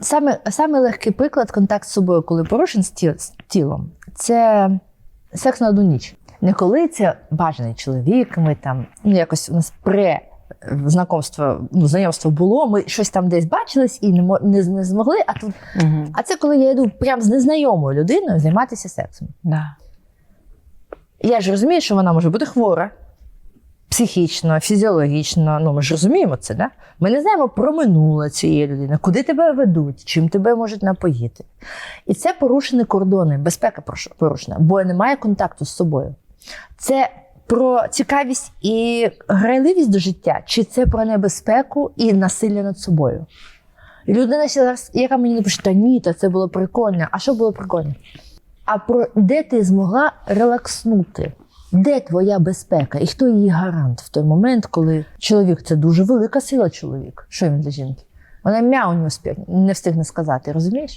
Саме, саме легкий приклад контакт з собою, коли порушен з, тіл, з тілом, це секс на одну ніч. Не коли це бажаний чоловік, ми там ну, якось у нас пре знакомство, ну, знайомство було, ми щось там десь бачились і не, не, не змогли. А тут, Угу. а це коли я йду прямо з незнайомою людиною займатися сексом. Да. Я ж розумію, що вона може бути хвора. Психічно, фізіологічно, ну ми ж розуміємо це, да? Ми не знаємо про минуле цієї людини, куди тебе ведуть, чим тебе можуть напоїти. І це порушені кордони, безпека порушена, бо немає контакту з собою. Це про цікавість і грайливість до життя, чи це про небезпеку і насилля над собою. Людина зараз, яка мені напише, та ні, та це було прикольно. А що було прикольно? А про де ти змогла релакснути? Де твоя безпека? І хто її гарант в той момент, коли чоловік це дуже велика сила чоловік. Що він для жінки? Вона м'яу не встиг- не встигне сказати, розумієш?